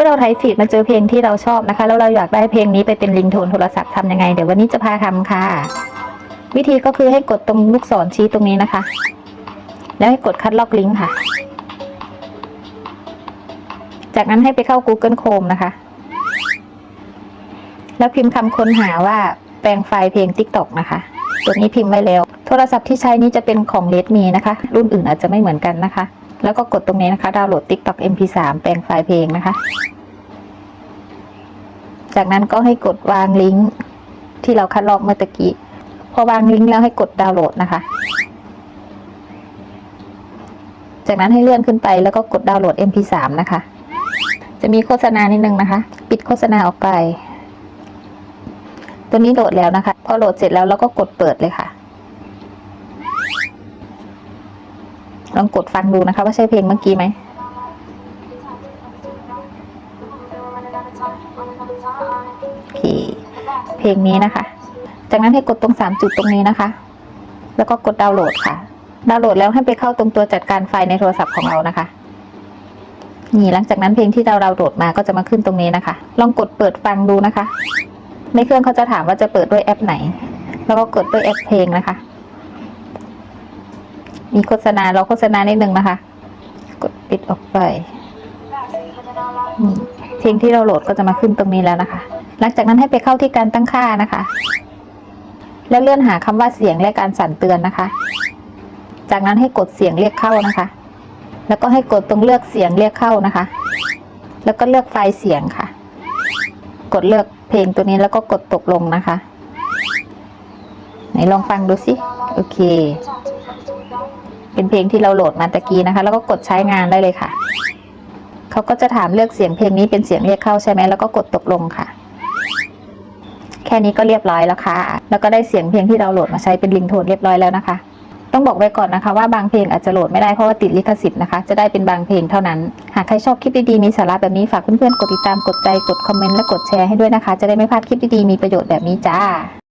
มื่อเราไทยฟีดมาเจอเพลงที่เราชอบนะคะ แล้วเราอยากได้เพลงนี้ไปเป็นริงโทนโทรศัพท์ทำยังไง เดี๋ยววันนี้จะพาทำค่ะ วิธีก็คือให้กดตรงลูกศรชี้ตรงนี้นะคะ แล้วให้กดคัดลอกลิงก์ค่ะ จากนั้นให้ไปเข้า Google Chrome นะคะ แล้วพิมพ์คำค้นหาว่าแปลงไฟล์เพลง TikTok นะคะ ตัวนี้พิมพ์ไว้แล้ว โทรศัพท์ที่ใช้นี้จะเป็นของ Redmi นะคะ รุ่นอื่นอาจจะไม่เหมือนกันนะคะ แล้วก็กดตรงนี้นะคะ ดาวน์โหลด TikTok MP3 แปลงไฟล์เพลงนะคะ จากนั้นก็ให้กดวางลิงก์ที่เราคัดลอกเมื่อตะกี้ พอวางลิงก์แล้วให้กดดาวน์โหลดนะคะ จากนั้นให้เลื่อนขึ้นไปแล้วก็กดดาวน์โหลด MP3 นะคะ จะมีโฆษณานิดนึงนะคะ ปิดโฆษณาออกไป ตัวนี้โหลดแล้วนะคะ พอโหลดเสร็จแล้วเราก็กดเปิดเลยค่ะ ลองกดฟังดูนะคะ ว่าใช่เพลงเมื่อกี้ไหมโอเคเพลงนี้นะคะ จากนั้นให้กดตรงสามจุดตรงนี้นะคะ แล้วก็กดดาวน์โหลดค่ะ ดาวน์โหลดแล้วให้ไปเข้าตรงตัวจัดการไฟล์ในโทรศัพท์ของเรานะคะนี่หลังจากนั้นเพลงที่เราดาวน์โหลดมาก็จะมาขึ้นตรงนี้นะคะ ลองกดเปิดฟังดูนะคะ ในเครื่องเขาจะถามว่าจะเปิดด้วยแอปไหน แล้วก็กดด้วยแอปเพลงนะคะ มีโฆษณาเราโฆษณานิดนึงนะคะ กดปิดออกไปเพลงที่เราโหลดก็จะมาขึ้นตรงนี้แล้วนะคะ หลังจากนั้นให้ไปเข้าที่การตั้งค่านะคะ แล้วเลื่อนหาคำว่าเสียงและการสั่นเตือนนะคะ จากนั้นให้กดเสียงเรียกเข้านะคะ แล้วก็ให้กดตรงเลือกเสียงเรียกเข้านะคะ แล้วก็เลือกไฟล์เสียงค่ะ กดเลือกเพลงตัวนี้แล้วก็กดตกลงนะคะ ลองฟังดูสิ โอเค เป็นเพลงที่เราโหลดมาตะกี้นะคะ แล้วก็กดใช้งานได้เลยค่ะ เขาก็จะถามเลือกเสียงเพลงนี้เป็นเสียงเรียกเข้าใช่ไหมแล้วก็กดตกลงค่ะ แค่นี้ก็เรียบร้อยแล้วค่ะ แล้วก็ได้เสียงเพลงที่เราโหลดมาใช้เป็นลิงโทนเรียบร้อยแล้วนะคะต้องบอกไว้ก่อนนะคะว่าบางเพลงอาจจะโหลดไม่ได้เพราะว่าติดลิขสิทธิ์นะคะ จะได้เป็นบางเพลงเท่านั้น หากใครชอบคลิปดีๆมีสาระแบบนี้ฝากเพื่อนๆกดติดตามกดใจกดคอมเมนต์และกดแชร์ให้ด้วยนะคะ จะได้ไม่พลาดคลิปดีๆมีประโยชน์แบบนี้จ้า